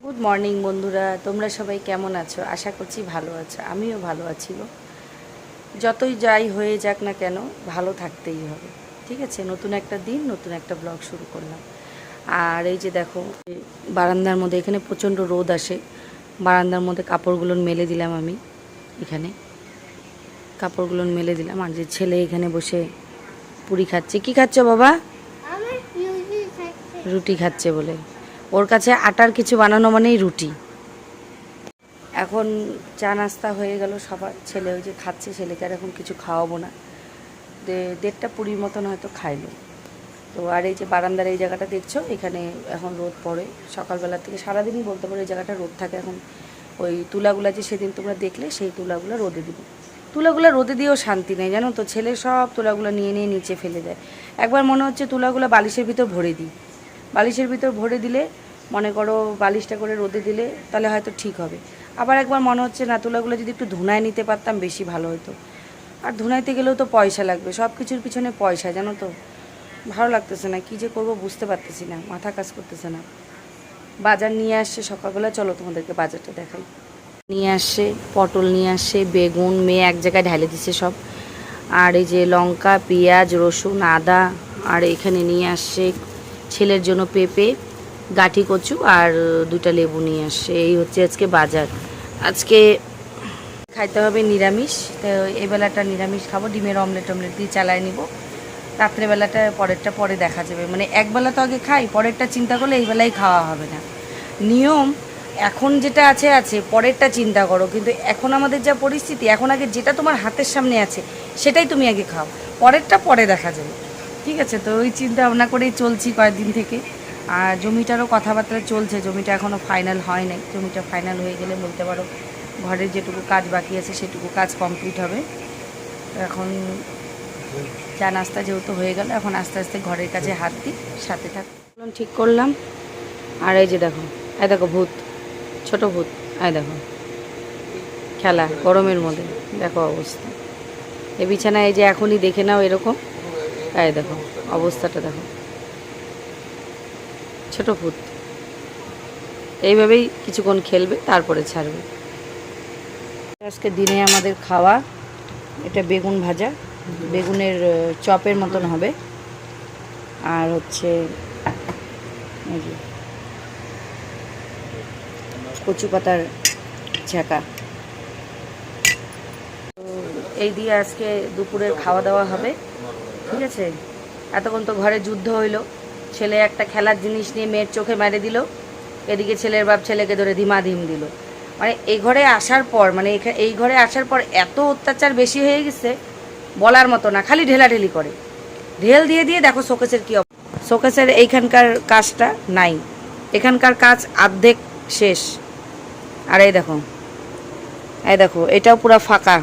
Good morning বন্ধুরা। তোমরা সবাই কেমন আছো? আশা করছি ভালো আছো। আমিও ভালো আছি গো। যতই যাই হয়ে যাক না কেন ভালো থাকতেই হবে। ঠিক আছে? নতুন একটা দিন নতুন একটা ব্লগ শুরু করলাম। আর এই যে দেখো বারান্দার মধ্যে এখানে প্রচণ্ড রোদ আসে। বারান্দার মধ্যে কাপড়গুলো মেলে দিলাম আমি এখানে। কাপড়গুলো মেলে দিলাম। আর যে ছেলে এখানে বসে পুরি খাচ্ছে। কি খাচ্ছ বাবা? রুটি খাচ্ছে বলে। ওর কাছে আটার কিছু বানানো মানেই রুটি। এখন চা নাস্তা হয়ে গেল, সবার ছেলে ওই যে খাচ্ছে, ছেলেকে আর এখন কিছু খাওয়াবো না। দেড়টা পুরীর মতন হয়তো খাইলো। তো আর এই যে বারান্দার এই জায়গাটা দেখছ? এখানে এখন রোদ পড়ে। সকালবেলা থেকে সারাদিনই বলতে পারো এই জায়গাটা রোদ থাকে। এখন ওই তুলাগুলা যে সেদিন তোমরা দেখলে, সেই তুলাগুলো রোদে দিব। তুলাগুলো রোদে দিয়েও শান্তি নেই, জানো তো? ছেলে সব তুলাগুলো নিয়ে নিয়ে নিচে ফেলে দেয়। একবার মনে হচ্ছে তুলাগুলো বালিশের ভিতর ভরে দিই। বালিশের ভিতর ভরে দিলে, মনে করো বালিশটা করে রোদে দিলে, তাহলে হয়তো ঠিক হবে। আবার একবার মনে হচ্ছে, না, তুলাগুলো যদি একটু ধুনায় নিতে পারতাম, বেশি ভালো হতো আর ধুনাইতে গেলেও তো পয়সা লাগবে সব কিছুর পিছনে পয়সা, জানো তো? ভালো লাগতেছে না, কী যে করব বুঝতে পারতেছি না, মাথা কাজ করতেছে না। বাজার নিয়ে আসছে সকালবেলা, চলো তোমাদেরকে বাজারটা দেখাই। নিয়ে আসছে, পটল নিয়ে আসছে, বেগুন, মেয়ে এক জায়গায় ঢালে দিছে সব। আর এই যে লঙ্কা, পেঁয়াজ, রসুন, আদা, আর এখানে নিয়ে আসছে ছেলের জন্য পেঁপে, গাঠি কচু আর দুটা লেবু নিয়ে আসছে এই হচ্ছে আজকে বাজার। আজকে খাইতে হবে নিরামিষ। তো এই বেলাটা নিরামিষ খাব। ডিমের অমলেট অমলেট দিয়ে চালায় নিব। রাত্রেবেলাটা পরেরটা পরে দেখা যাবে। মানে একবেলা তো আগে খাই, পরেরটা চিন্তা করলে এই বেলায় খাওয়া হবে না। নিয়ম, এখন যেটা আছে আছে। পরেরটা চিন্তা করো। কিন্তু এখন আমাদের যা পরিস্থিতি, এখন আগে যেটা তোমার হাতের সামনে আছে, সেটাই তুমি আগে খাও। পরেরটা পরে দেখা যাবে। ঠিক আছে, তো ওই চিন্তা ভাবনা করেই চলছি কয়েকদিন থেকে। আর জমিটারও কথাবার্তা চলছে, জমিটা এখনও ফাইনাল হয় নাই। জমিটা ফাইনাল হয়ে গেলে বলতে পারো, ঘরের যেটুকু কাজ বাকি আছে সেটুকু কাজ কমপ্লিট হবে। এখন চা নাস্তা যেহেতু হয়ে গেল, এখন আস্তে আস্তে ঘরের কাছে হাত দিই, সাথে থাক। ঠিক করলাম। আর এই যে দেখো, এই দেখো ভূত, ছোট ভূত, এই দেখো। খেলা, গরমের মধ্যে, দেখো অবস্থা। এই বিছানা এই যে এখনই দেখে নাও এরকম। এই দেখো, অবস্থাটা দেখো। ছোট ফুট এইভাবেই কিছুক্ষণ খেলবে, তারপরে ছাড়বে। আজকে দিনে আমাদের খাওয়া, এটা বেগুন ভাজা। বেগুনের চপের মতন হবে। আর হচ্ছে কচু পাতার ঝাঁকা। এই দিয়ে আজকে দুপুরের খাওয়া দাওয়া হবে। ঠিক আছে? এতক্ষণ তো ঘরে যুদ্ধ হইল। ছেলে একটা খেলার জিনিস নিয়ে মেয়ের চোখে মেরে দিল। এদিকে ছেলের বাপ ছেলেকে ধরে ধিমাধিম দিল। মানে এই ঘরে আসার পর মানে এই ঘরে আসার পর এত অত্যাচার বেশি হয়ে গেছে, বলার মতো না, খালি ঢেলাঢেলি করে। ঢেল দিয়ে দিয়ে দেখো শোকেসের কী শোকেসের এইখানকার কাজটা নাই। এখানকার কাজ অর্ধেক শেষ। আর এই দেখো এই দেখো, এটাও পুরো ফাঁকা।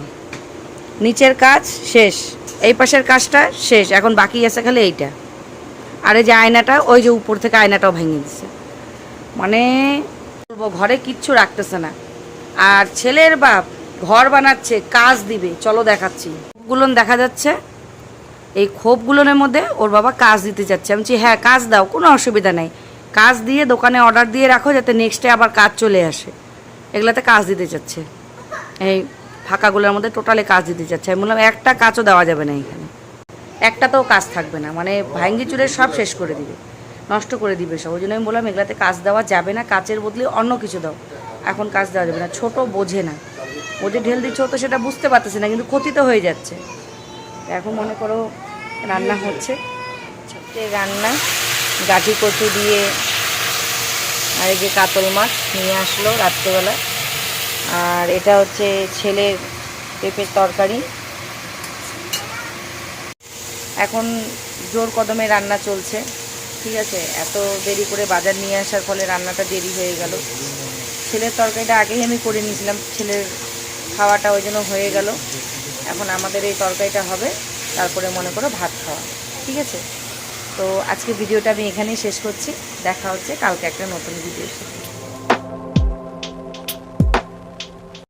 নিচের কাজ শেষ। এই পাশের কাজটা শেষ, এখন বাকি আছে খালি এইটা। আর এই যে আয়নাটা, ওই যে উপর থেকে আয়নাটাও ভেঙে দিচ্ছে মানে ঘরে কিচ্ছু রাখতেছে না। আর ছেলের বাপ ঘর বানাচ্ছে, কাজ দিবে, চলো দেখাচ্ছি। গুলন দেখা যাচ্ছে, এই খোপগুলোনের মধ্যে ওর বাবা কাজ দিতে চাচ্ছে আমি বলছি হ্যাঁ কাজ দাও, কোনো অসুবিধা নেই। কাজ দিয়ে দোকানে অর্ডার দিয়ে রাখো, যাতে নেক্সটে আবার কাজ চলে আসে। এগুলাতে কাজ দিতে চাচ্ছে এই ফাঁকাগুলোর মধ্যে টোটালি কাজ দিতে চাচ্ছে। আমি বললাম, একটা কাজও দেওয়া যাবে না এখানে। একটাতেও কাজ থাকবে না। মানে ভাঙ্গি চুরের সব শেষ করে দিবে। নষ্ট করে দিবে সব। ওই জন্য আমি বললাম, এগুলাতে কাজ দেওয়া যাবে না। কাচের বদলে অন্য কিছু দাও। এখন কাজ দেওয়া যাবে না। ছোট বোঝে না। ও যে ঢেল দিচ্ছে তো সেটা বুঝতে পারতেছে না, কিন্তু ক্ষতি তো হয়ে যাচ্ছে। এখন মনে করো, রান্না হচ্ছে। ছোট্ট রান্না। গাঠি কচু দিয়ে আর এই যে কাতল মাছ নিয়ে আসলো রাত্রেবেলা। আর এটা হচ্ছে ছেলের পেঁপের তরকারি। এখন জোর কদমে রান্না চলছে, ঠিক আছে? এত দেরি করে বাজার নিয়ে আসার ফলে রান্নাটা দেরি হয়ে গেল। ছেলের তরকারিটা আগেই আমি করে নিয়েছিলাম, ছেলের খাওয়াটা ওই জন্য হয়ে গেল। এখন আমাদের এই তরকারিটা হবে, তারপরে মনে করো ভাত খাওয়া, ঠিক আছে? তো আজকে ভিডিওটা আমি এখানেই শেষ করছি, দেখা হচ্ছে কালকে একটা নতুন ভিডিও সাথে।